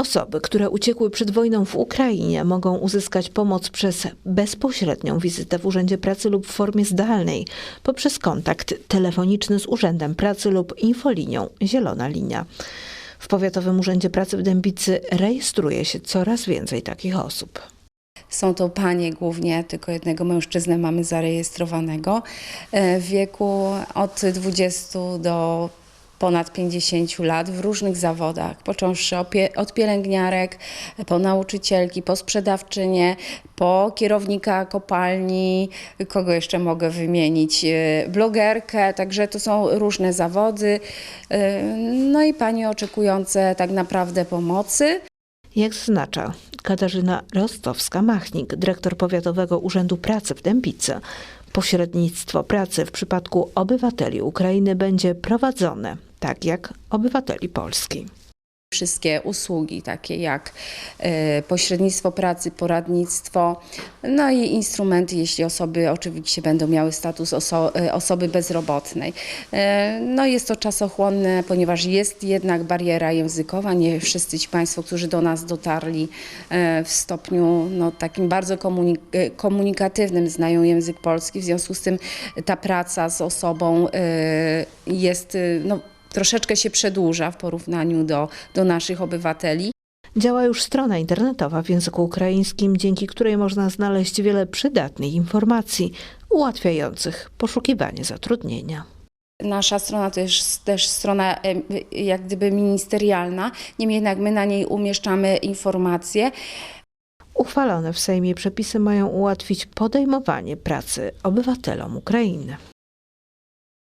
Osoby, które uciekły przed wojną w Ukrainie, mogą uzyskać pomoc przez bezpośrednią wizytę w Urzędzie Pracy lub w formie zdalnej, poprzez kontakt telefoniczny z Urzędem Pracy lub infolinią Zielona Linia. W Powiatowym Urzędzie Pracy w Dębicy rejestruje się coraz więcej takich osób. Są to panie głównie, tylko jednego mężczyznę mamy zarejestrowanego e, w wieku od 20 do ponad 50 lat w różnych zawodach, począwszy od pielęgniarek, po nauczycielki, po sprzedawczynie, po kierownika kopalni, kogo jeszcze mogę wymienić, e, blogerkę, także to są różne zawody. E, No i panie oczekujące tak naprawdę pomocy. Jak zaznacza Katarzyna Rostowska-Machnik, dyrektor Powiatowego Urzędu Pracy w Dębicy, pośrednictwo pracy w przypadku obywateli Ukrainy będzie prowadzone tak jak obywateli Polski. wszystkie usługi, takie jak e, pośrednictwo pracy, poradnictwo, no i instrumenty, jeśli osoby oczywiście będą miały status oso e, osoby bezrobotnej. E, No jest to czasochłonne, ponieważ jest jednak bariera językowa. Nie wszyscy ci Państwo, którzy do nas dotarli w stopniu no, takim bardzo komunik komunikatywnym znają język polski, w związku z tym ta praca z osobą jest no, troszeczkę się przedłuża w porównaniu do, do naszych obywateli. Działa już strona internetowa w języku ukraińskim, dzięki której można znaleźć wiele przydatnych informacji ułatwiających poszukiwanie zatrudnienia. Nasza strona to jest też strona jak gdyby ministerialna, niemniej jednak my na niej umieszczamy informacje. Uchwalone w Sejmie przepisy mają ułatwić podejmowanie pracy obywatelom Ukrainy.